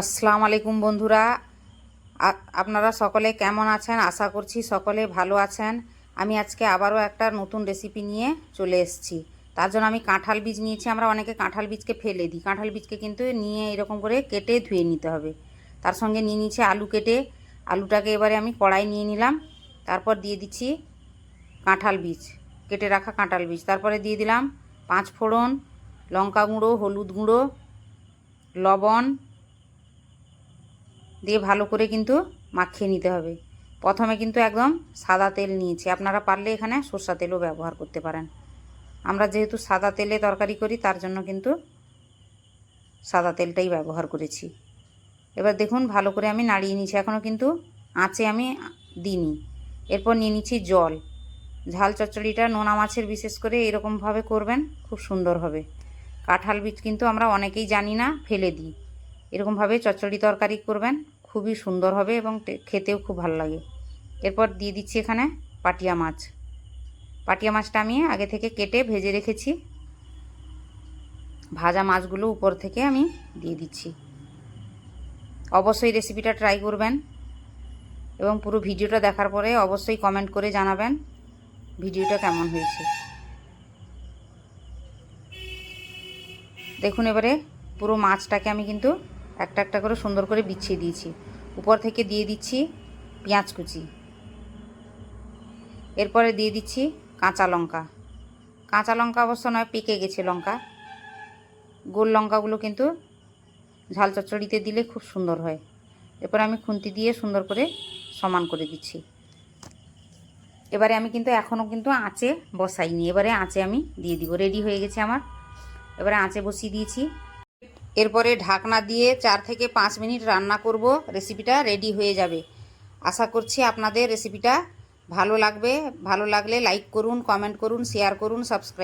আসসালামু আলাইকুম বন্ধুরা। আপনারা সকলে কেমন আছেন? আশা করছি সকলে ভালো আছেন। আমি আজকে আবারও একটা নতুন রেসিপি নিয়ে চলে এসেছি। তার জন্য আমি কাঁঠাল বীজ নিয়েছি। আমরা অনেকে কাঁঠাল বীজকে ফেলে দিই। কাঁঠাল বীজকে কিন্তু নিয়ে এরকম করে কেটে ধুয়ে নিতে হবে। তার সঙ্গে নিয়ে নিচ্ছি আলু কেটে। আলুটাকে এবারে আমি কড়াই নিয়ে নিলাম। তারপর দিয়ে দিচ্ছি কাঁঠাল বীজ, কেটে রাখা কাঁঠাল বীজ। তারপরে দিয়ে দিলাম পাঁচ ফোড়ন, লঙ্কা গুঁড়ো, হলুদ গুঁড়ো, লবণ দিয়ে ভালো করে কিন্তু মাখিয়ে নিতে হবে। প্রথমে কিন্তু একদম সাদা তেল নিয়েছি। আপনারা পারলে এখানে সর্ষা তেলও ব্যবহার করতে পারেন। আমরা যেহেতু সাদা তেলে তরকারি করি, তার জন্য কিন্তু সাদা তেলটাই ব্যবহার করেছি। এবার দেখুন, ভালো করে আমি নাড়িয়ে নিচ্ছি এখনও কিন্তু আঁচে আমি দিইনি। এরপর নিয়ে নিচ্ছি জল। ঝাল চচ্চড়িটা নোনা মাছের বিশেষ করে এরকমভাবে করবেন, খুব সুন্দর হবে। কাঁঠাল বীজ কিন্তু আমরা অনেকেই জানি না, ফেলে দিই। এরকমভাবে চচ্চড়ি তরকারি করবেন, খুবই সুন্দর হবে এবং খেতেও খুব ভালো লাগে। এরপর দিয়ে দিচ্ছি এখানে পাটিয়া মাছ। পাটিয়া মাছটা আমি আগে থেকে কেটে ভেজে রেখেছি। ভাজা মাছগুলো উপর থেকে আমি দিয়ে দিচ্ছি। অবশ্যই রেসিপিটা ট্রাই করবেন এবং পুরো ভিডিওটা দেখার পরে অবশ্যই কমেন্ট করে জানাবেন ভিডিওটা কেমন হয়েছে। দেখুন এবারে পুরো মাছটাকে আমি কিন্তু একটা একটা করে সুন্দর করে বিছিয়ে দিয়েছি। উপর থেকে দিয়ে দিচ্ছি পেঁয়াজ কুচি। এরপরে দিয়ে দিচ্ছি কাঁচা লঙ্কা। কাঁচা লঙ্কা অবশ্য নয়, পেকে গেছে লঙ্কা। গোল লঙ্কাগুলো কিন্তু ঝাল চচ্চড়িতে দিলে খুব সুন্দর হয়। এরপর আমি খুন্তি দিয়ে সুন্দর করে সমান করে দিচ্ছি। এবারে আমি কিন্তু এখনও কিন্তু আঁচে বসাইনি। এবারে আঁচে আমি দিয়ে দিব। রেডি হয়ে গেছে আমার। এবারে আঁচে বসিয়ে দিয়েছি এরপরে ঢাকনা দিয়ে চার থেকে পাঁচ মিনিট রান্না করব। রেসিপিটা রেডি হয়ে যাবে। আশা করছি আপনাদের রেসিপিটা ভালো লাগবে। ভালো লাগলে লাইক করুন, কমেন্ট করুন, শেয়ার করুন, সাবস্ক্রাইব